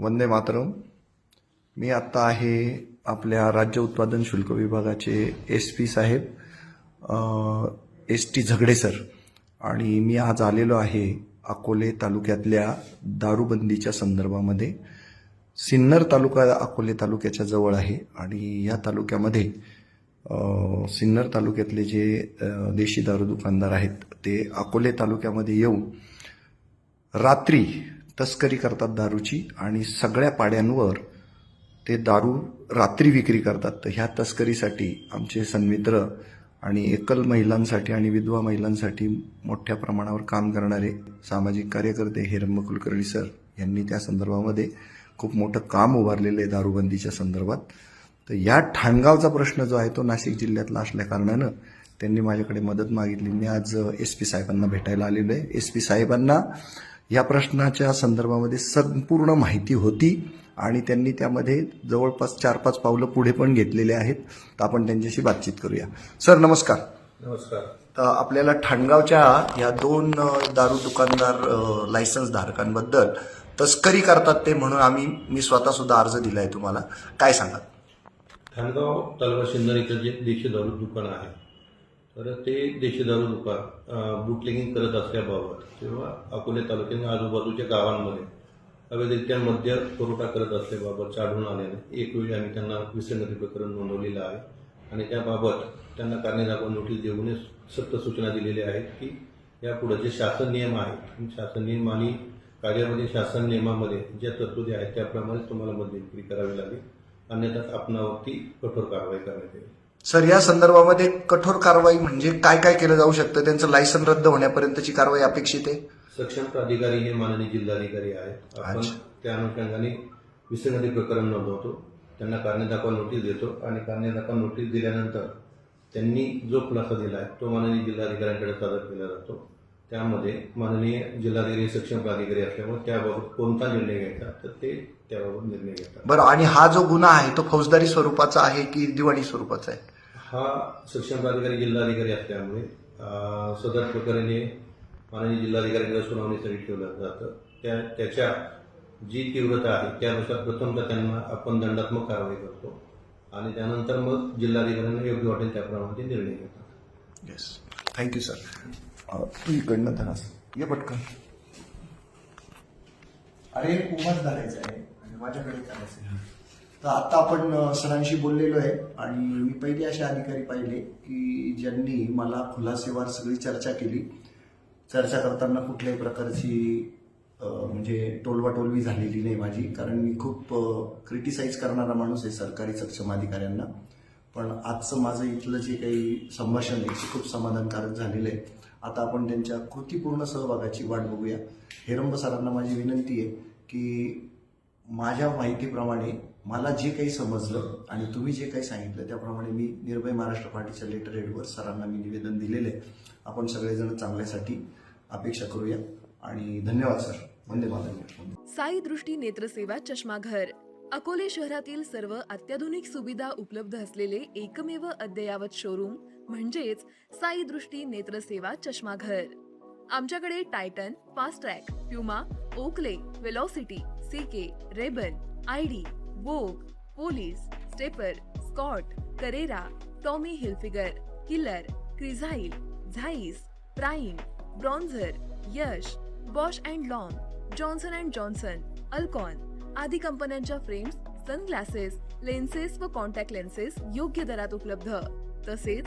वंदे मातरम. मी आत्ता आहे आपल्या राज्य उत्पादन शुल्क विभागाचे एस पी साहेब एस टी झगडे सर. आणि मी आज आलेलो आहे अकोले तालुक्यातल्या दारूबंदीच्या संदर्भामध्ये. सिन्नर तालुका अकोले तालुक्याच्या जवळ आहे आणि या तालुक्यामध्ये सिन्नर तालुक्यातले जे देशी दारू दुकानदार आहेत ते अकोले तालुक्यामध्ये येऊन रात्री तस्करी करतात दारूची आणि सगळ्या पाड्यांवर ते दारू रात्री विक्री करतात. तर ह्या तस्करीसाठी आमचे सन्मित्र आणि एकल महिलांसाठी आणि विधवा महिलांसाठी मोठ्या प्रमाणावर काम करणारे सामाजिक कार्यकर्ते हिरण्य कुलकर्णी सर यांनी त्या संदर्भामध्ये खूप मोठं काम उभारलेलं आहे दारूबंदीच्या संदर्भात. तर या ठाणगावचा प्रश्न जो आहे तो नाशिक जिल्ह्यातला असल्या कारणानं त्यांनी माझ्याकडे मदत मागितली. मी आज एस पी साहेबांना भेटायला आलेलो आहे. एस पी साहेबांना या प्रश्नाच्या संदर्भामध्ये संपूर्ण माहिती होती आणि त्यांनी त्यामध्ये जवळपास चार पाच पावलं पुढे पण घेतलेले आहेत. तर आपण त्यांच्याशी बातचीत करूया. सर नमस्कार. नमस्कार. तर आपल्याला ठाणगावच्या या दोन दारू दुकानदार लायसन्स धारकांबद्दल तस्करी करतात ते म्हणून आम्ही मी स्वतः सुद्धा अर्ज दिलाय तुम्हाला. काय सांगाल? खानगाव तालुका सिन्नर इथं जे देशी दारू दुकान आहे. तर ते देशी दारू दुकान बुटलेगिंग करत असल्याबाबत किंवा अकोले तालुक्याने आजूबाजूच्या गावांमध्ये अवैधरित्या मद्य पुरवठा करत असल्याबाबत आढळून आल्याने एक वेळी आम्ही त्यांना विसंगती प्रकरण नोंदवलेलं आहे. आणि त्याबाबत त्यांना कारणे दाखवून नोटीस देऊन सक्त सूचना दिलेल्या आहेत की यापुढे जे शासन नियम आहेत शासन नियम आणि कार्यामध्ये शासन नियमामध्ये ज्या तरतुदी आहेत त्याप्रमाणे तुम्हाला मद्य विक्री करावी लागेल. अन्यथा आपणावरती कठोर कारवाई करण्यात येईल. सर या संदर्भामध्ये कठोर कारवाई म्हणजे काय काय केलं जाऊ शकतं? त्यांचं लायसन रद्द होण्यापर्यंतची कारवाई अपेक्षित आहे? सक्षम प्राधिकारी हे माननीय जिल्हाधिकारी आहेत. आपण अच्छा. त्या अनुषंगाने विसंगती प्रकरण नोंदवतो. त्यांना कारणे दाखवा नोटीस देतो आणि कारणे दाखवा नोटीस दिल्यानंतर त्यांनी जो खुलासा दिला आहे तो माननीय जिल्हाधिकाऱ्यांकडे सादर केला जातो. त्यामध्ये माननीय जिल्हाधिकारी सक्षम प्राधिकारी असल्यामुळे त्याबाबत कोणता निर्णय घ्यायचा तर ते त्याबाबत निर्णय घेतात. बरं आणि हा जो गुन्हा आहे तो फौजदारी स्वरूपाचा आहे की दिवाणी स्वरूपाचा आहे? हा सक्षम प्राधिकारी जिल्हाधिकारी असल्यामुळे अं, सदर प्रकरण माननीय जिल्हाधिकाऱ्यांकडे सुनावणीसाठी ठेवलं जातं. त्या त्याच्या जी तीव्रता आहे त्यानुसार प्रथमतः त्यांना आपण दंडात्मक कारवाई करतो आणि त्यानंतर मग जिल्हाधिकाऱ्यांना योग्य वाटेल त्याप्रमाणे ते निर्णय घेतात. येस थँक्यू सर तू इकडनं धरास ये पटकन. अरे उभाच धरायचं आहे. आणि माझ्याकडे करायचं आहे. तर आता आपण सरांशी बोललेलो आहे आणि मी पहिले असे अधिकारी पाहिले की ज्यांनी मला खुलासेवार सगळी चर्चा केली. चर्चा करताना कुठल्याही प्रकारची म्हणजे टोलवाटोलवी झालेली नाही माझी. कारण मी खूप क्रिटिसाईज करणारा माणूस आहे सरकारी सक्षम अधिकाऱ्यांना. पण आजचं माझं इथलं जे काही संभाषण आहे ते खूप समाधानकारक झालेलं आहे. आता आपण त्यांच्या कृतीपूर्ण सहभागाची वाट बघूया. हेरंब सरांना माझी विनंती आहे की माझ्या माहितीप्रमाणे मला जे काही समजलं आणि तुम्ही जे काही सांगितलं त्याप्रमाणे मी निर्भय महाराष्ट्र पार्टीच्या लेटर हेडवर सरांना मी निवेदन दिलेलं आहे आपण सगळेजण चांगल्यासाठी अपेक्षा करूया. आणि धन्यवाद सर. वंदे मातरम. साई दृष्टी नेत्रसेवा चष्माघर. अकोले शहरातील सर्व अत्याधुनिक सुविधा उपलब्ध असलेले एकमेव अद्ययावत शोरूम म्हणजेच साई दृष्टी नेत्रसेवा चष्माघर. आमच्याकडे Titan Fastrack Puma Oakley Velocity C K RayBan ID Vogue Police Stepper Scott Carrera Tommy Hilfiger Killer Crizal Zeiss Prime Bronzer Yash Bausch and Lomb Johnson and Johnson Alcon आदी कंपन्यांच्या फ्रेम्स सनग्लासेस लेन्सेस व contact lenses योग्य दरात उपलब्ध. तसेच